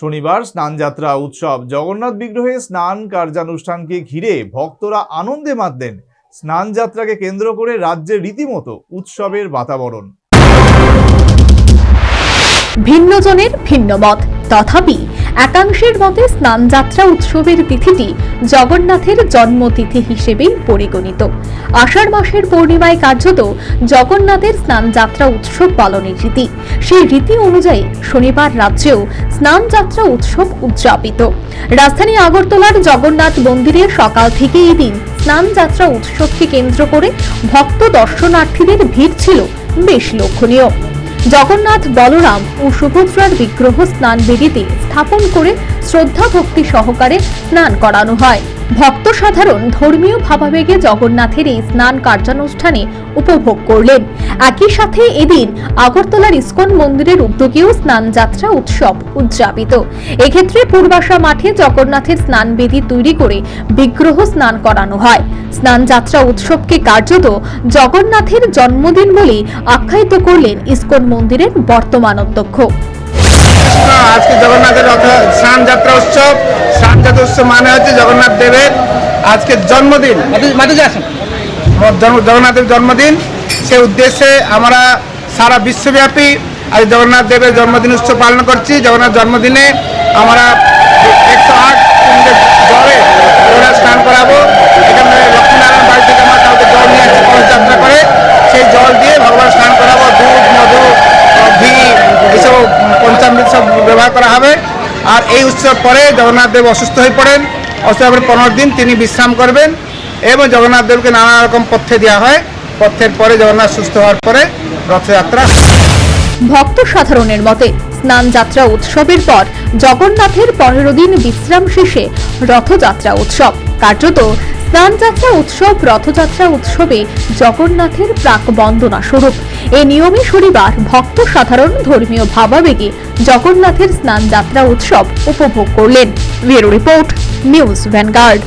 শনিবার স্নানযাত্রা উৎসব। জগন্নাথ বিগ্রহে স্নান কার্যানুষ্ঠানকে ঘিরে ভক্তরা আনন্দে মাতলেন। স্নানযাত্রাকে কেন্দ্র করে রাজ্যে রীতিমতো উৎসবের বাতাবরণ। ভিন্নজনের ভিন্ন মত, তথাপি একাংশের মতে স্নানযাত্রা উৎসবের তিথিটি জগন্নাথের জন্মতিথি হিসেবেই পরিগণিত। আষাঢ় মাসের পূর্ণিমায় কার্যত জগন্নাথের স্নানযাত্রা উৎসব পালনের রীতি। সেই রীতি অনুযায়ী শনিবার রাজ্যেও স্নানযাত্রা উৎসব উদযাপিত। রাজধানী আগরতলার জগন্নাথ মন্দিরে সকাল থেকে এই দিন স্নানযাত্রা উৎসবকে কেন্দ্র করে ভক্ত দর্শনার্থীদের ভিড় ছিল বেশ লক্ষণীয় জগন্নাথ বলরাম ও সুভদ্রার বিগ্রহ স্নান বেদিতে স্থাপন করে শ্রদ্ধা ভক্তি সহকারে স্নান করানো হয়। ভক্ত সাধারণ ধর্মীয় ভাবাবেগে জগন্নাথের এই স্নান কার্যানুষ্ঠানে উপভোগ করলেন। একই সাথে এদিন আগরতলার ইসকন মন্দিরের উদ্যোগেও স্নান যাত্রা উৎসব উদযাপিত। এক্ষেত্রে পূর্বাশা মাঠে জগন্নাথের স্নান বেদি তৈরি করে বিগ্রহ স্নান করানো হয়। স্নান যাত্রা উৎসবকে কার্যত জগন্নাথের জন্মদিন বলে আখ্যায়িত করলেন ইস্কন মন্দিরের বর্তমান অধ্যক্ষ। আজকে জগন্নাথের রথ স্নান যাত্রা উৎসব। স্নান যাত্রা উৎসব মানে হচ্ছে জগন্নাথ দেবের আজকে জন্মদিন। জন্ম- জগন্নাথের জন্মদিন। সে উদ্দেশ্যে আমরা সারা বিশ্বব্যাপী আজ জগন্নাথ দেবের জন্মদিন উৎসব পালন করছি। জগন্নাথ জন্মদিনে আমরা একশো আট ব্যবহার করা হবে। আর এই উৎসব পরে জগন্নাথ দেব অসুস্থ হয়ে পড়েন। অসুস্থ হওয়ার পনেরো দিন তিনি বিশ্রাম করবেন এবং জগন্নাথ দেবকে নানা রকম পথ্যে দেওয়া হয়। পথ্যের পরে জগন্নাথ সুস্থ হওয়ার পরে রথযাত্রা ভক্ত সাধারণের মতে স্নান যাত্রা উৎসবের পর জগন্নাথের পনেরো দিন বিশ্রাম শেষে রথযাত্রা উৎসব। কার্যত স্নান যাত্রা উৎসব, রথযাত্রা উৎসবে জগন্নাথের প্রাক বন্দনা স্বরূপ। এ নিয়মে শনিবার ভক্ত সাধারণ ধর্মীয় ভাবাবেগে জগন্নাথের স্নান যাত্রা উৎসব উপভোগ করলেন। Bureau report, news Vanguard.